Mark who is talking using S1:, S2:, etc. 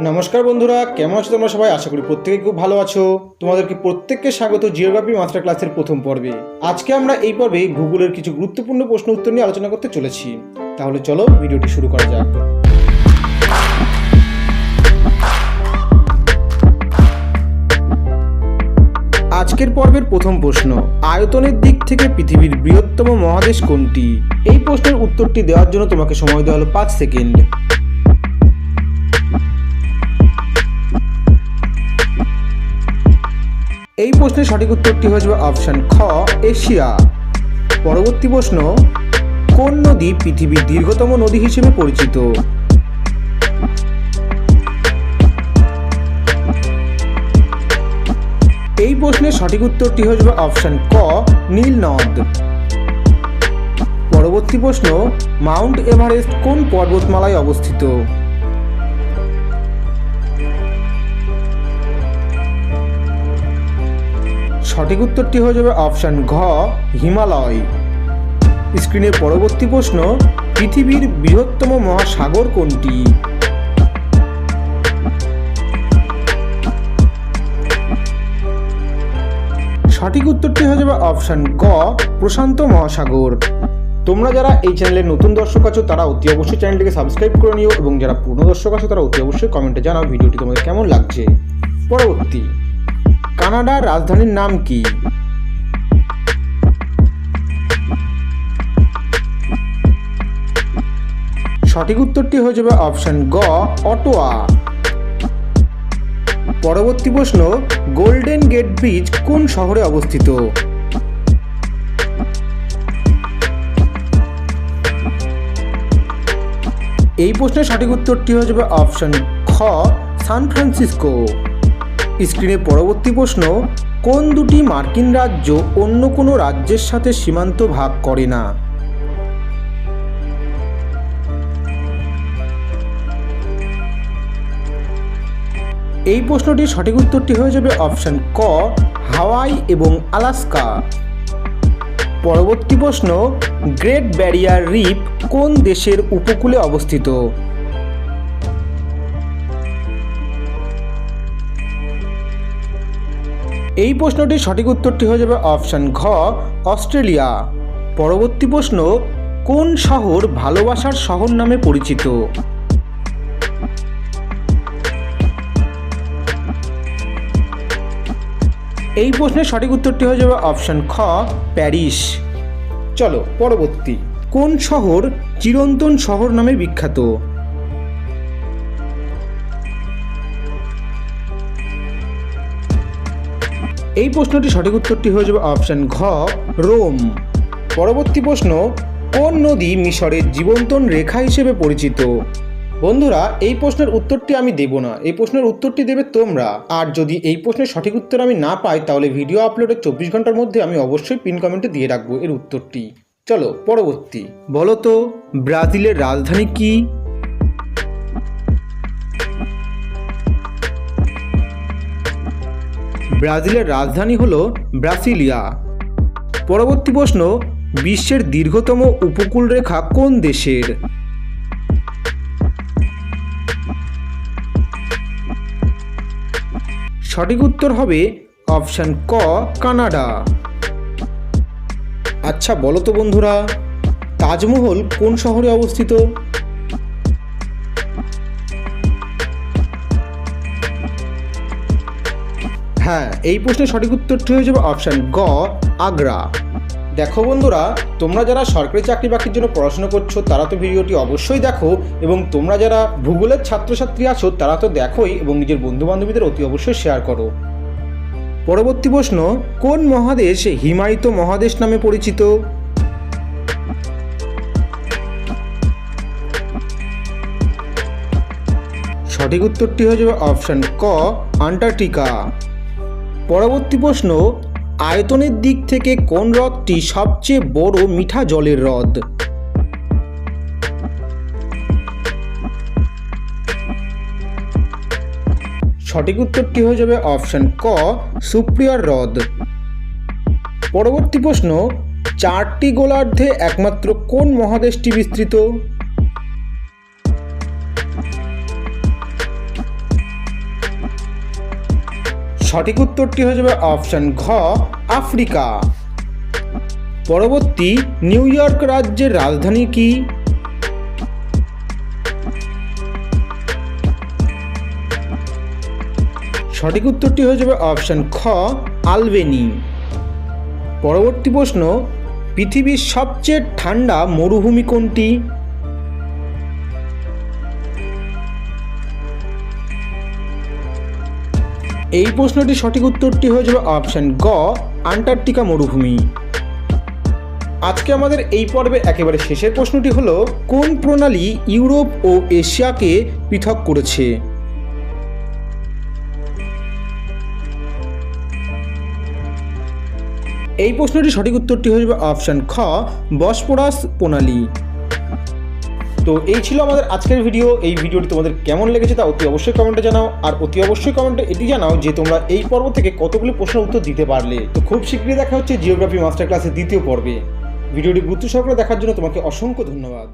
S1: নমস্কার বন্ধুরা, কেমন আছো তোমরা সবাই? আশা করি প্রত্যেকে খুব ভালো আছো। তোমাদেরকে প্রত্যেককে স্বাগত জিওগ্রাফি মাস্টার ক্লাসের প্রথম পর্বে। আজকে আমরা এই পর্বে ভূগোলের কিছু গুরুত্বপূর্ণ প্রশ্ন উত্তর নিয়ে আলোচনা করতে চলেছি। তাহলে চলো ভিডিওটি শুরু করা যাক। আজকের পর্বের প্রথম প্রশ্ন, আয়তনের দিক থেকে পৃথিবীর বৃহত্তম মহাদেশ কোনটি? এই প্রশ্নের উত্তরটি দেওয়ার জন্য তোমাকে সময় দেওয়া হলো পাঁচ সেকেন্ড। এই প্রশ্নের সঠিক উত্তরটি হয়ে যাবে অপশন খ, এশিয়া। পরবর্তী প্রশ্ন, কোন নদী পৃথিবীর দীর্ঘতম নদী হিসেবে পরিচিত? এই প্রশ্নের সঠিক উত্তরটি হয়ে যাবে অপশন ক, নীল নদ। পরবর্তী প্রশ্ন, মাউন্ট এভারেস্ট কোন পর্বতমালায় অবস্থিত? সঠিক উত্তরটি হয়ে যাবে অপশান ঘ, হিমালয়। স্ক্রিনের পরবর্তী প্রশ্ন, পৃথিবীর বৃহত্তম মহাসাগর কোনটি? সঠিক উত্তরটি হয়ে যাবে অপশান গ প্রশান্ত মহাসাগর। তোমরা যারা এই চ্যানেলের নতুন দর্শক আছো, তারা অতি অবশ্যই চ্যানেলটিকে সাবস্ক্রাইব করে নিও এবং যারা পুরনো দর্শক আছো, তারা অতি অবশ্যই কমেন্টে জানাও ভিডিওটি তোমাদের কেমন লাগছে। পরবর্তী। কানাডার রাজধানীর নাম কি? সঠিক উত্তরটি হয়ে যাবে অপশন গ, অটোয়া। পরবর্তী প্রশ্ন, গোল্ডেন গেট ব্রিজ কোন শহরে অবস্থিত? এই প্রশ্নের সঠিক উত্তরটি হয়ে যাবে অপশন খ, সান ফ্রান্সিসকো। স্ক্রিনে পরবর্তী প্রশ্ন, কোন দুটি মার্কিন রাজ্য অন্য কোনো রাজ্যের সাথে সীমান্ত ভাগ করে না? এই প্রশ্নটির সঠিক উত্তরটি হয়ে যাবে অপশন ক, হাওয়াই এবং আলাস্কা। পরবর্তী প্রশ্ন, গ্রেট ব্যারিয়ার রিপ কোন দেশের উপকূলে অবস্থিত? এই প্রশ্নটির সঠিক উত্তরটি হয়ে যাবে অপশান ঘ, অস্ট্রেলিয়া। পরবর্তী প্রশ্ন, কোন শহর ভালোবাসার শহর নামে পরিচিত? এই প্রশ্নের সঠিক উত্তরটি হয়ে যাবে অপশান খ, প্যারিস। চলো, পরবর্তী। কোন শহর চিরন্তন শহর নামে বিখ্যাত? এই প্রশ্নটি সঠিক উত্তরটি হয়ে যাবে অপশান ঘ, রোম। পরবর্তী প্রশ্ন, কোন নদী মিশরের জীবন্তন রেখা হিসেবে পরিচিত? বন্ধুরা, এই প্রশ্নের উত্তরটি আমি দেব না। এই প্রশ্নের উত্তরটি দেবে তোমরা। আর যদি এই প্রশ্নের সঠিক উত্তর আমি না পাই, তাহলে ভিডিও আপলোডের চব্বিশ ঘণ্টার মধ্যে আমি অবশ্যই পিন কমেন্টে দিয়ে রাখব এর উত্তরটি। চলো, পরবর্তী। বলো তো ব্রাজিলের রাজধানী কি? ব্রাজিলের রাজধানী হল ব্রাসিলিয়া। পরবর্তী প্রশ্ন, বিশ্বের দীর্ঘতম উপকূল রেখা কোন দেশের? সঠিক উত্তর হবে অপশন ক, কানাডা। আচ্ছা বলো তো বন্ধুরা, তাজমহল কোন শহরে অবস্থিত? হ্যাঁ এই প্রশ্নের সঠিক উত্তরটি হয়ে যাবে অপশান গ, আগ্রা। দেখো বন্ধুরা, তোমরা যারা সরকারি চাকরি বাকরির জন্য পড়াশোনা করছ, তারা তো ভিডিওটি অবশ্যই দেখো এবং তোমরা যারা ভূগোলের ছাত্রছাত্রী আছো, তারা তো দেখোই এবং নিজের বন্ধু বান্ধবীদের অতি অবশ্যই শেয়ার করো। পরবর্তী প্রশ্ন, কোন মহাদেশ হিমায়িত মহাদেশ নামে পরিচিত? সঠিক উত্তরটি হয়ে যাবে অপশান ক, আন্টার্কটিকা। পরবর্তী প্রশ্ন, আয়তনের দিক থেকে কোন হ্রদটি সবচেয়ে বড় মিঠা জলের হ্রদ? সঠিক উত্তরটি হয়ে যাবে অপশন ক, সুপ্রিয়ার হ্রদ। পরবর্তী প্রশ্ন, চারটি গোলার্ধে একমাত্র কোন মহাদেশটি বিস্তৃত? সঠিক উত্তরটি হয়ে যাবে অপশান ঘ, আফ্রিকা। পরবর্তী, নিউ ইয়র্ক রাজ্যের রাজধানী কি? সঠিক উত্তরটি হয়ে যাবে অপশান খ, আলবেনি। পরবর্তী প্রশ্ন, পৃথিবীর সবচেয়ে ঠান্ডা মরুভূমি কোনটি? এই প্রশ্নটির সঠিক উত্তরটি হয়ে যাবে অপশান গ, আন্টার্কটিকা মরুভূমি। আজকে আমাদের এই পর্বের একেবারে শেষের প্রশ্নটি হলো, কোন প্রণালী ইউরোপ ও এশিয়াকে পৃথক করেছে? এই প্রশ্নটির সঠিক উত্তরটি হয়ে যাবে অপশান খ, বসপরাস প্রণালী। তো এই ছিল আমাদের আজকের ভিডিও এই ভিডিওটি তোমাদের কেমন লেগেছে তা অতি অবশ্যই কমেন্টে জানাও। আর অতি অবশ্যই কমেন্টে এটি জানাও যে তোমরা এই পর্ব থেকে কতগুলি প্রশ্নের উত্তর দিতে পারলে। তো খুব শীঘ্রই দেখা হচ্ছে জিওগ্রাফি মাস্টার ক্লাসের দ্বিতীয় পর্বে। ভিডিওটি গুরুত্ব সহকারে দেখার জন্য তোমাকে অসংখ্য ধন্যবাদ।